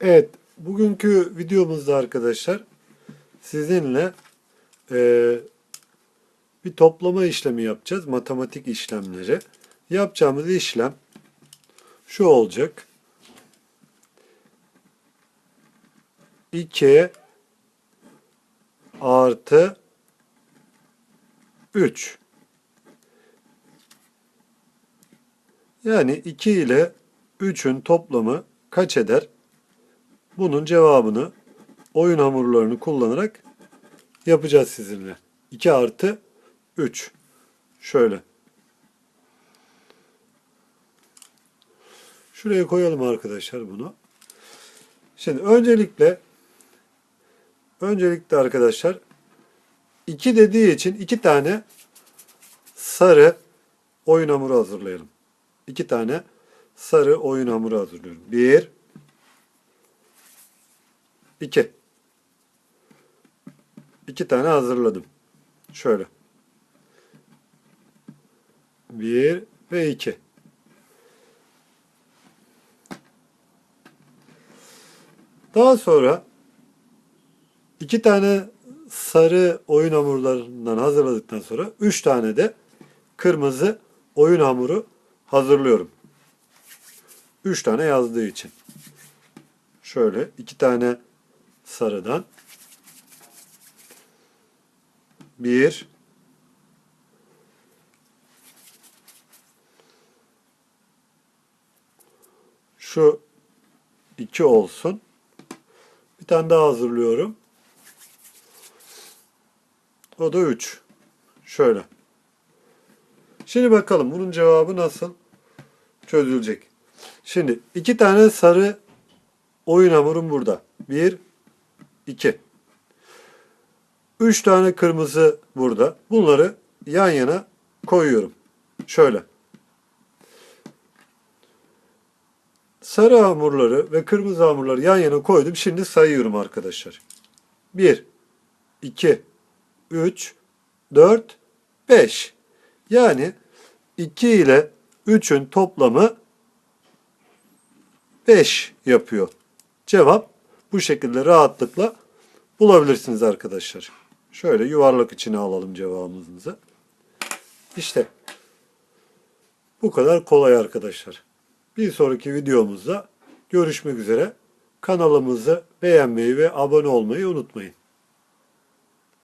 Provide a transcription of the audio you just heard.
Evet, bugünkü videomuzda arkadaşlar sizinle eee, bir toplama işlemi yapacağız. Matematik işlemleri. Yapacağımız işlem şu olacak. 2 artı 3. Yani 2 ile 3'ün toplamı kaç eder? Bunun cevabını oyun hamurlarını kullanarak yapacağız sizinle. 2 artı 3. Şöyle. Şuraya koyalım arkadaşlar bunu. Şimdi öncelikle öncelikle arkadaşlar 2 dediği için 2 tane sarı oyun hamuru hazırlayalım. 2 tane sarı oyun hamuru hazırlıyorum. 1 2 2 tane hazırladım. Şöyle. 1 ve 2. Daha sonra iki tane sarı oyun hamurlarından hazırladıktan sonra üç tane de kırmızı oyun hamuru hazırlıyorum. Üç tane yazdığı için. Şöyle iki tane sarıdan bir şu iki olsun. Bir tane daha hazırlıyorum. O da 3. Şöyle. Şimdi bakalım bunun cevabı nasıl çözülecek. Şimdi iki tane sarı oyun hamurum burada. 1 2 3 tane kırmızı burada. Bunları yan yana koyuyorum. Şöyle. Sarı hamurları ve kırmızı hamurları yan yana koydum. Şimdi sayıyorum arkadaşlar. 1, 2, 3, 4, 5. Yani 2 ile 3'ün toplamı 5 yapıyor. Cevap bu şekilde rahatlıkla bulabilirsiniz arkadaşlar. Şöyle yuvarlak içine alalım cevabımızı. İşte bu kadar kolay arkadaşlar. Bir sonraki videomuzda görüşmek üzere. Kanalımızı beğenmeyi ve abone olmayı unutmayın.